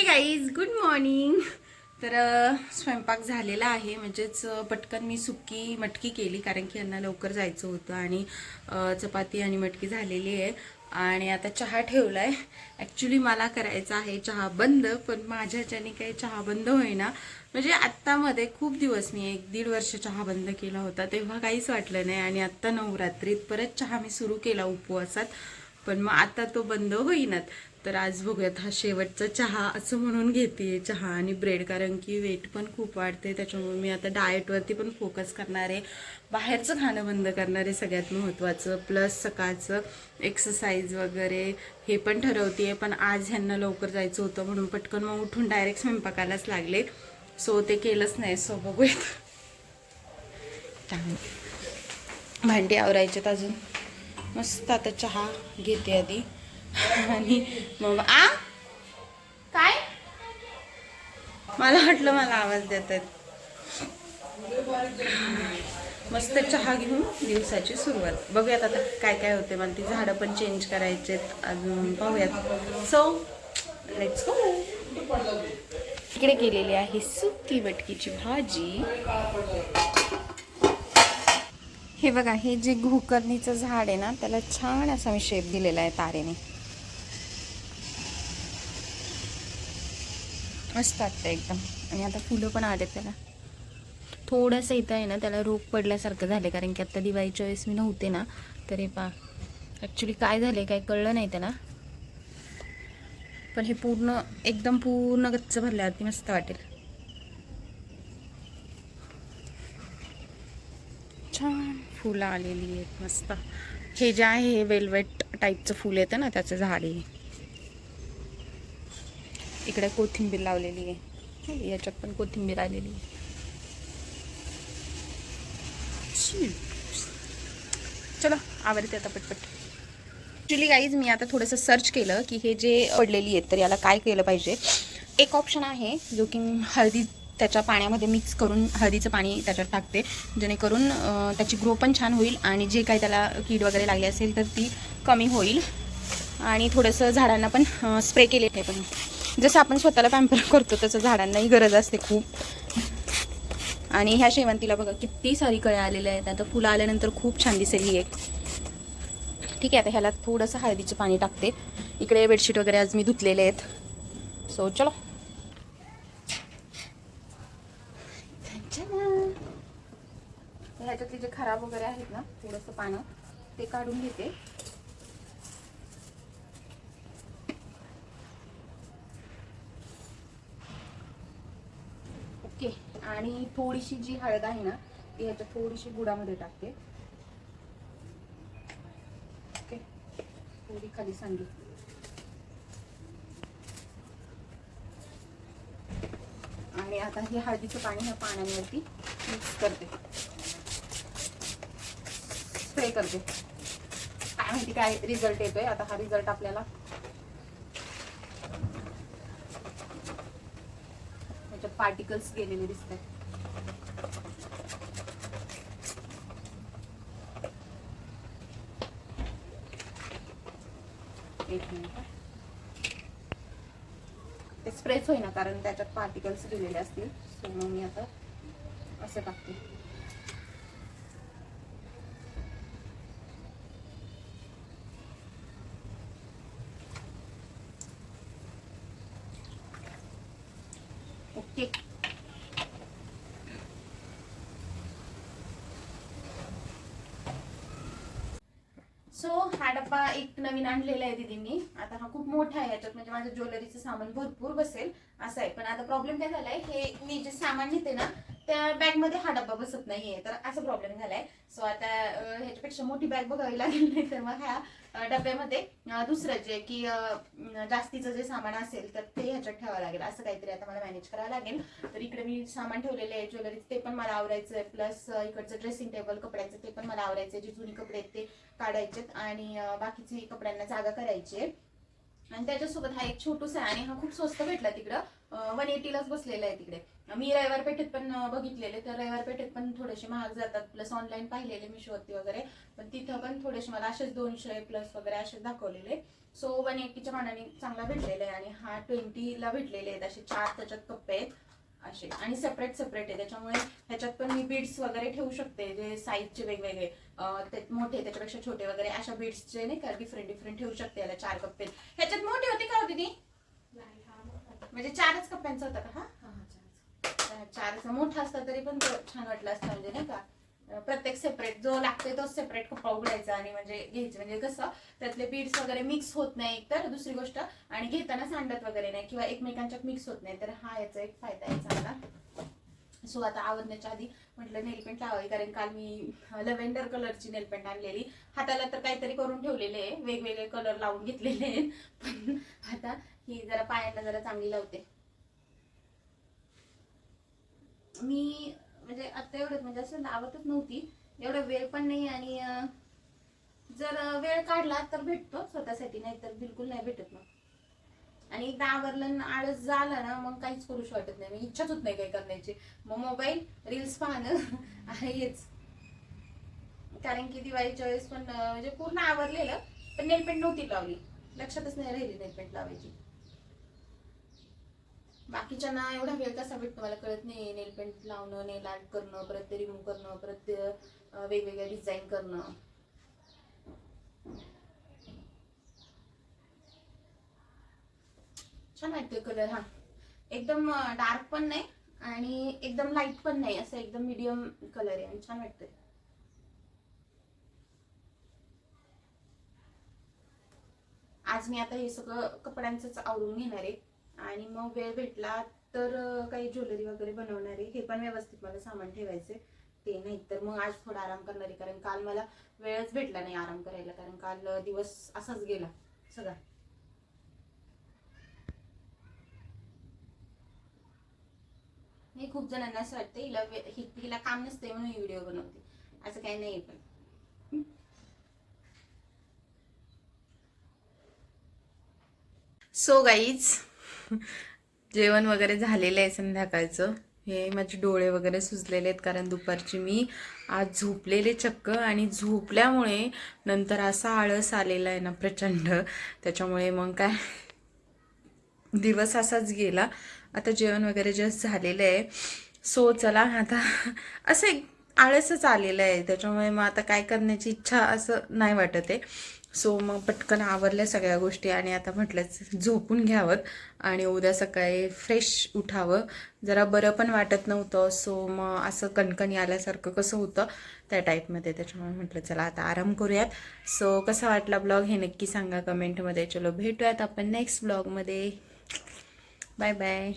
हे guys good morning तर स्वयंपाक झालेला आहे. म्हणजेच पटकन मी सुकी मटकी केली कारण की यांना लवकर जायचं होतं आणि चपाती आणि मटकी झालेली आहे. आणि आता चहा ठेवला आहे ॲक्च्युली मला करायचा आहे चहा बंद पण माझ्याच्याने काही चहा बंद होईना म्हणजे आत्तामध्ये खूप दिवस मी एक दीड वर्ष चहा बंद केला होता. तेव्हा काहीच वाटलं नाही आणि आत्ता नवरात्रीत परत चहा मी सुरू केला उपवासात. पण मग आता तो बंद होईनात. तर आज बघूयात हा शेवटचा चहा असं म्हणून घेते चहा आणि ब्रेड कारण की वेट पण खूप वाढते त्याच्यामुळे मी आता डाएटवरती पण फोकस करणार आहे. बाहेरचं खाणं बंद करणार आहे सगळ्यात महत्त्वाचं प्लस सकाळचं एक्सरसाइज वगैरे हे पण ठरवते पण आज ह्यांना लवकर जायचं होतं म्हणून पटकन मग उठून डायरेक्ट स्वयंपाकालाच लागले. सो ते केलंच नाही. सो बघूयात. भांडी आवरायच्यात अजून. मस्त आता चहा घेते आधी. आणि मग आ? काय? मला वाटलं मला आवाज देत आहेत. मस्त चहा घेऊन दिवसाची सुरुवात. बघूयात आता काय काय होते मला ती झाडं पण चेंज करायचेत अजून पाहूयात. सो लेट्स गो इकडे केलेली आहे सुकी मटकीची भाजी. हे बघा हे जे घुकरणीचं झाड आहे ना त्याला छान असा मी शेप दिलेला आहे तारेने. मस्त वाटतं एकदम. आणि आता फुलं पण आलेत त्याला. थोडंसं इथं आहे ना त्याला रोग पडल्यासारखं झाले कारण की आत्ता दिवाळीच्या वेळेस मी नव्हते ना तरी पा ॲक्च्युली काय झाले काय कळलं नाही त्याला. पण हे पूर्ण एकदम पूर्ण गच्च अगदी मस्त वाटेल. छान फुलं आलेली आहेत मस्त. हे जे आहे हे वेलवेट टाईपचं फुल येतं ना त्याचं झाड आहे इकडे कोथिंबीर लावलेली आहे. याच्यात पण कोथिंबीर आलेली आहे. चलो आवडते आता पटपट. ॲक्च्युली गाईज मी आता थोडंसं सर्च केलं की हे जे पडलेली आहेत तर याला काय केलं पाहिजे? एक ऑप्शन आहे जो की हळदी त्याच्या पाण्यामध्ये मिक्स करून हळदीचं पाणी त्याच्यात टाकते. जेणेकरून त्याची ग्रो पण छान होईल आणि जे काही त्याला कीड वगैरे लागली असेल तर ती कमी होईल. आणि थोडंसं झाडांना पण स्प्रे केले ते पण जसं आपण स्वतःला पॅम्पर करतो तसं झाडांनाही गरज असते खूप. आणि ह्या शेवंतीला बघा किती सारी कळ्या आलेल्या आहेत. आता फुलं आल्यानंतर खूप छान दिसेल ही एक. ठीक आहे आता ह्याला थोडंसं हळदीचं पाणी टाकते. इकडे बेडशीट वगैरे आज मी धुतलेले आहेत. सो चलो. ह्याच्यातले जे खराब वगैरे आहेत ना थोडंसं पानं ते काढून घेते. ओके. आणि थोडीशी जी हळद आहे ना ती ह्याच्या थोडीशी गुडामध्ये टाकते. ओके. थोडी खाली सांगे आणि आता हे हळदीचं पाणी ह्या पाण्यावरती मिक्स करते. स्प्रे करते. काय माहिती काय रिझल्ट येतोय? आता हा रिझल्ट आपल्याला पार्टिकल्स गेलेले दिसत आहेत एक मिनिट ते स्प्रेच होईना कारण त्याच्यात पार्टिकल्स गेलेले असतील. सो मग मी आता असं टाकते. ओके. सो हा डब्बा एक नवीन आणलेला आहे दीदींनी. आता हा खूप मोठा आहे याच्यात म्हणजे माझं ज्वेलरीचं सामान भरपूर बसेल. असं आहे. पण आता प्रॉब्लेम काय झालाय हे मी जे सामान घेते ना त्या बॅगमध्ये हा डब्बा बसत नाहीये. तर असा प्रॉब्लेम झालाय. सो आता ह्याच्यापेक्षा मोठी बॅग बघावी लागेल नाही तर मग ह्या डब्यामध्ये दुसरं जे की जास्तीचं जे सामान असेल तर ते ह्याच्यात ठेवावं लागेल. असं काहीतरी आता मला मॅनेज करावं लागेल. तर इकडे मी सामान ठेवलेले आहे ज्वेलरीचं ते पण मला आवरायचं आहे प्लस इकडचं ड्रेसिंग टेबल कपड्याचं ते पण मला आवरायचं आहे जे जुनी कपडे आहेत ते काढायचेत. आणि बाकीचे कपड्यांना जागा करायची आहे आणि त्याच्यासोबत हा एक छोटूसा आहे आणि हा खूप स्वस्त भेटला तिकडं. वन एटीलाच बसलेलं आहे तिकडे. मी रविवार पेठेत पण बघितलेले. तर रविवार पेठेत पण थोडेसे महाग जातात. प्लस ऑनलाईन पाहिलेले मिशोवरती वगैरे. पण तिथं पण थोडेसे मला असेच दोनशे प्लस वगैरे असेच दाखवलेले. सो वन एटीच्या मानाने चांगला भेटलेला आहे. आणि हा ट्वेंटीला भेटलेले आहेत. असे चार त्याच्यात कप्पे आहेत. असे. आणि सेपरेट सेपरेट आहे. त्याच्यामुळे ह्याच्यात पण मी बीड्स वगैरे ठेवू शकते. जे साईजचे वेगवेगळे मोठे त्याच्यापेक्षा छोटे वगैरे अशा बीड्सचे नाही का डिफरंट डिफरंट ठेवू शकते याला चार कप्पे. ह्याच्यात मोठे होते का होती. ती म्हणजे चारच कप्प्यांचा होता का हा? चारचा मोठा असता तरी पण तो छान वाटला असता म्हणजे नाही का? प्रत्येक सेपरेट जो लागते तोच सेपरेट कप्पा उघडायचा आणि म्हणजे घ्यायचं. म्हणजे कसं त्यातले बीड्स वगैरे मिक्स होत नाही एकतर दुसरी गोष्ट आणि घेताना सांडत वगैरे नाही किंवा एकमेकांच्यात मिक्स होत नाही. तर हा याचा एक फायदा आहे चांगला. सो आता आवडण्याच्या आधी म्हटलं नेलपेंट लावावी कारण काल मी लव्हेंडर कलरची नेलपेंट आणलेली. हाताला तर काहीतरी करून ठेवलेले आहे. वेगवेगळे कलर लावून घेतलेले आहेत. पण आता ही जरा पायांना जरा चांगली लावते. मी म्हणजे आता एवढं म्हणजे असं लावतच नव्हती. एवढा वेळ पण नाही आणि जर वेळ काढला तर भेटतो स्वतःसाठी नाही तर बिलकुल नाही भेटत मग. आणि एकदा आवरलं आळस झाला ना मग काहीच करूशी वाटत नाही. मग इच्छाच होत नाही काही करण्याची. मग मोबाईल रील्स पाहणं हेच कारण की दिवाळीच्या वेळेस पण म्हणजे पूर्ण आवरलेलं पण नेलपेंट नव्हती लावली. लक्षातच नाही राहिली नेलपेंट लावायची. बाकीच्यांना एवढा वेळ कसा भेटतो मला कळत नाही. नेल पेंट लावणं नेल आर्ट करणं परत ते रिमूव्ह करणं परत ते, वेगवेगळ्या डिझाईन करणं. छान वाटतोय कलर हा. एकदम डार्क पण नाही आणि एकदम लाइट पण नाही. असं एकदम मिडियम कलर आहे आणि छान वाटतंय. आज मी आता हे सगळं कपड्यांचंच आवरून घेणार आहे. आणि मग वेळ भेटला तर काही ज्वेलरी वगैरे बनवणारे हे पण व्यवस्थित मला सामान ठेवायचे ते नाही तर मग आज थोडा आराम करणार आहे. कारण काल मला वेळच भेटला नाही आराम करायला. कारण काल दिवस असाच गेला सगळा. हे खूप जणांना असं वाटतं हिला हि- हिला काम नसते म्हणून व्हिडिओ बनवते. असं काही नाही पण. सो गाईज जेवण वगैरे झालेलं आहे संध्याकाळचं. हे माझे डोळे वगैरे सुजलेले आहेत कारण दुपारची मी आज झोपलेले चक्क आणि झोपल्यामुळे नंतर असा आळस आलेला आहे ना प्रचंड. त्याच्यामुळे मग काय? दिवस असाच गेला. आता जेवण वगैरे जस्ट झालेलं आहे. सो चला आता असं एक आळसच आलेलं आहे. त्याच्यामुळे मग आता काय करण्याची इच्छा असं नाही वाटत आहे. सो मग पटकन आवरल्या सगळ्या गोष्टी आणि आता म्हटलं झोपून घ्यावं आणि उद्या सकाळी फ्रेश उठावं. जरा बरं पण वाटत नव्हतं सो मग असं कणकणी आल्यासारखं कसं होतं त्या टाईपमध्ये त्याच्यामुळे म्हटलं चला आता आराम करूयात. सो कसा वाटला ब्लॉग हे नक्की सांगा कमेंटमध्ये. चलो भेटूयात आपण नेक्स्ट ब्लॉगमध्ये. Bye bye